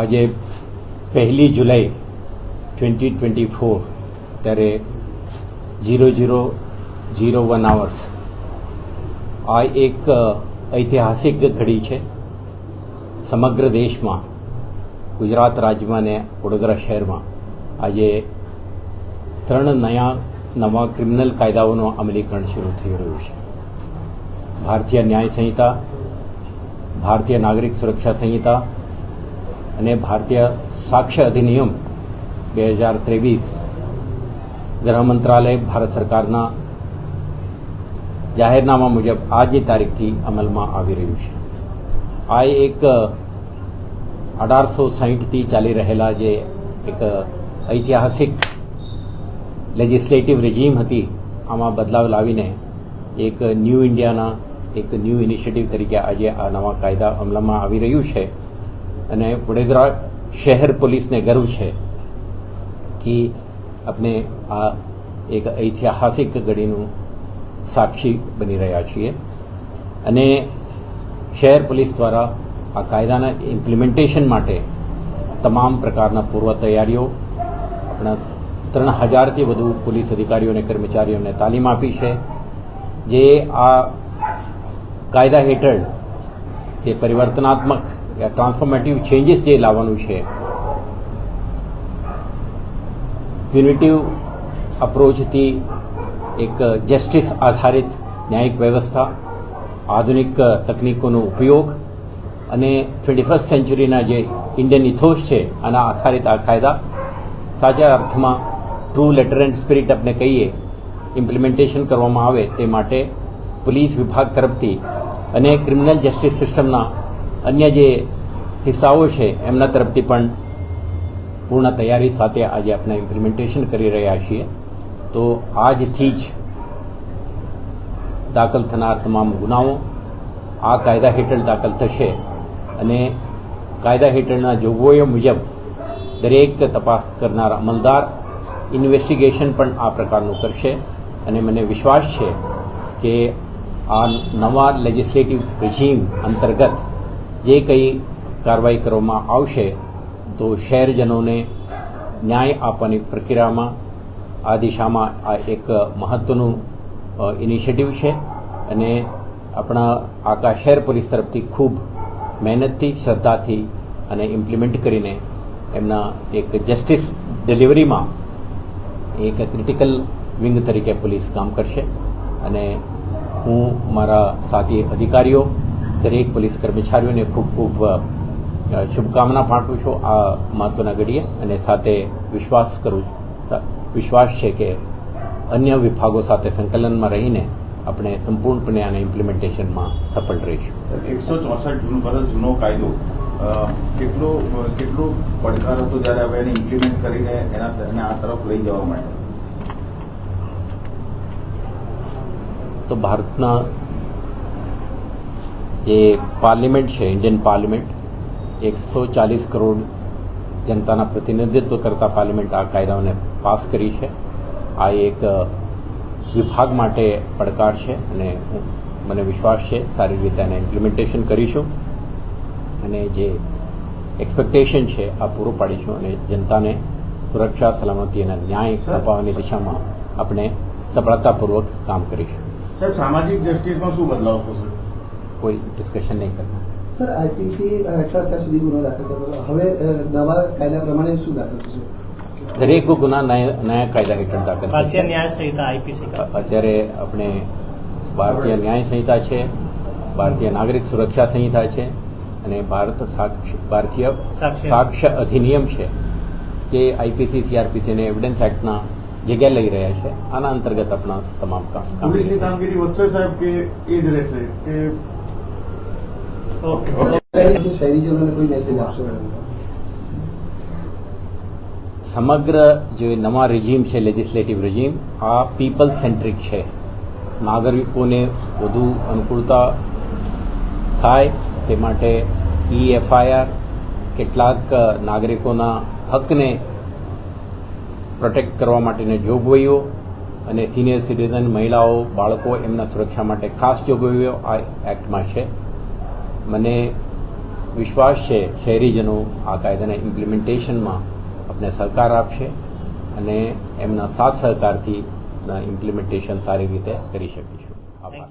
આજે પહેલી જુલાઈ ટ્વેન્ટી ટ્વેન્ટી ફોર ત્યારે zero zero zero one hours આ એક ઐતિહાસિક ઘડી છે. સમગ્ર દેશમાં, ગુજરાત રાજ્યમાં ને વડોદરા શહેરમાં, આજે ત્રણ નયા, નવા ક્રિમિનલ કાયદાઓનું અમલીકરણ શરૂ થઈ રહ્યું છે. ભારતીય ન્યાય સંહિતા, ભારતીય નાગરિક સુરક્ષા સંહિતા અને ભારતીય સાક્ષ્ય અધિનિયમ બે હજાર ત્રેવીસ ગૃહ મંત્રાલય ભારત સરકારના જાહેરનામા મુજબ આજની તારીખથી અમલમાં આવી રહ્યું છે. આ એક અઢારસો સાહીઠથી ચાલી રહેલા જે એક ઐતિહાસિક લેજિસ્લેટિવ રેજીમ હતી, આમાં બદલાવ લાવીને એક ન્યૂ ઇન્ડિયાના એક ન્યૂ ઇનિશિયેટિવ તરીકે આજે આ નવા કાયદા અમલમાં આવી રહ્યું છે. અને વડોદરા શહેર પોલીસને ગર્વ છે કે આપણે આ એક ઐતિહાસિક ઘડીનું સાક્ષી બની રહ્યા છીએ. અને શહેર પોલીસ દ્વારા આ કાયદાના ઇમ્પ્લિમેન્ટેશન માટે તમામ પ્રકારના પૂર્વ તૈયારીઓ આપણા ત્રણ હજારથી વધુ પોલીસ અધિકારીઓ અને કર્મચારીઓને તાલીમ આપી છે. જે આ કાયદા હેઠળ જે પરિવર્તનાત્મક ટ્રાન્સફોર્મેટિવ ચેન્જીસ જે લાવવાનું છે પ્યુનિટિવ અપ્રોચથી એક જસ્ટિસ આધારિત ન્યાયિક વ્યવસ્થા, આધુનિક તકનીકોનો ઉપયોગ અને ટ્વેન્ટી ફર્સ્ટ સેન્ચુરીના જે ઇન્ડિયન ઇથોસ છે, આના આધારિત આ કાયદા સાચા અર્થમાં ટ્રુ લેટર એન્ડ સ્પિરિટ આપણે કહીએ ઇમ્પ્લિમેન્ટેશન કરવામાં આવે તે માટે પોલીસ વિભાગ તરફથી અને ક્રિમિનલ જસ્ટિસ સિસ્ટમના અન્ય જે હિસ્સાઓ છે, એમના તરફથી પણ પૂર્ણ તૈયારી સાથે આજે આપણે ઇમ્પ્લિમેન્ટેશન કરી રહ્યા છીએ. તો આજથી જ દાખલ થનાર તમામ ગુનાઓ આ કાયદા હેઠળ દાખલ થશે અને કાયદા હેઠળના જોગવાઈઓ મુજબ દરેક તપાસ કરનાર અમલદાર ઇન્વેસ્ટિગેશન પણ આ પ્રકારનું કરશે. અને મને વિશ્વાસ છે કે આ નવા લેજિસ્લેટિવ રેજીમ અંતર્ગત જે કંઈ કાર્યવાહી કરવામાં આવશે, તો શહેરજનોને ન્યાય આપવાની પ્રક્રિયામાં આ દિશામાં આ એક મહત્વનું ઇનિશિયેટિવ છે. અને આપણા આખા શહેર પોલીસ તરફથી ખૂબ મહેનતથી, શ્રદ્ધાથી અને ઇમ્પ્લિમેન્ટ કરીને એમના એક જસ્ટિસ ડિલિવરીમાં એક ક્રિટિકલ વિંગ તરીકે પોલીસ કામ કરશે. અને હું મારા સાથી અધિકારીઓ દરેક પોલીસ કર્મચારીઓને ખૂબ ખૂબ શુભકામના પાઠવું છું આ મહત્વના ઘડીએ અને સાથે વિશ્વાસ કરું છું. વિશ્વાસ છે કે અન્ય વિભાગો સાથે સંકલનમાં રહીને આપણે સંપૂર્ણપણે આને ઇમ્પ્લિમેન્ટેશનમાં સફળ રહીશું. એકસો ચોસઠ જૂન વર્ષ જૂનો કાયદો કેટલો કેટલો પડકાર હતો જ્યારે હવે એને ઇમ્પ્લિમેન્ટ કરીને એના એને આ તરફ લઈ જવા માટે તો ભારતના જે પાર્લિમેન્ટ છે ઇન્ડિયન પાર્લિમેન્ટ. એકસો ચાલીસ કરોડ જનતાના પ્રતિનિધિત્વ કરતા પાર્લિમેન્ટ આ કાયદાઓને પાસ કરી છે. આ એક વિભાગ માટે પડકાર છે અને મને વિશ્વાસ છે સારી રીતે એને ઇમ્પ્લિમેન્ટેશન કરીશું. અને જે એક્સપેક્ટેશન છે આ પૂરું પાડીશું અને જનતાને સુરક્ષા સલામતી અને ન્યાય અપાવવાની દિશામાં આપણે સફળતાપૂર્વક કામ કરીશું. સાહેબ સામાજિક જસ્ટિસમાં શું બદલાવ થશે? કોઈ ડિસ્કશન નહીં કરતા. સર આઈપીસી હેઠળ અત્યાર સુધી ગુનો દાખલ કર્યો હવે નવા કાયદા પ્રમાણે શું દાખલ થશે? દરેક ગુના નયા કાયદા હેઠળ દાખલ ભારતીય ન્યાય સંહિતા આઈપીસી અત્યારે આપણે ભારતીય ન્યાય સંહિતા છે ભારતીય નાગરિક સુરક્ષા સંહિતા છે અને ભારત સાક્ષ ભારતીય સાક્ષ્ય. અધિનિયમ છે જે આઈપીસી સીઆરપીસી અને એવિડન્સ એક્ટના જગ્યા લઈ રહ્યા છે. આના અંતર્ગત આપણા તમામ કામ કામ પોલીસની કામગીરી વધશે સાહેબ કે એ જ રહેશે? કે ઓકે શહેરી- જે શહેરીજનોને કોઈ મેસેજ આપશો સમગ્ર જે નવા રિઝિમ છે લેજિસ્લેટિવ રેજીમ આ પીપલ સેન્ટ્રિક છે નાગરિકોને વધુ અનુકૂળતા થાય તે માટે ઈ એફઆઈઆર કેટલાક નાગરિકોના હકને પ્રોટેક્ટ કરવા માટેની જોગવાઈઓ અને સિનિયર સિટીઝન મહિલાઓ બાળકો એમના સુરક્ષા માટે ખાસ જોગવાઈઓ આ એક્ટમાં છે મને વિશ્વાસ છે શહેરીજનો આ કાયદાના ઇમ્પ્લિમેન્ટેશનમાં આપણે સહકાર આપશે અને એમના સાથ સહકારથી ઇમ્પ્લિમેન્ટેશન સારી રીતે કરી શકીશું. આભાર.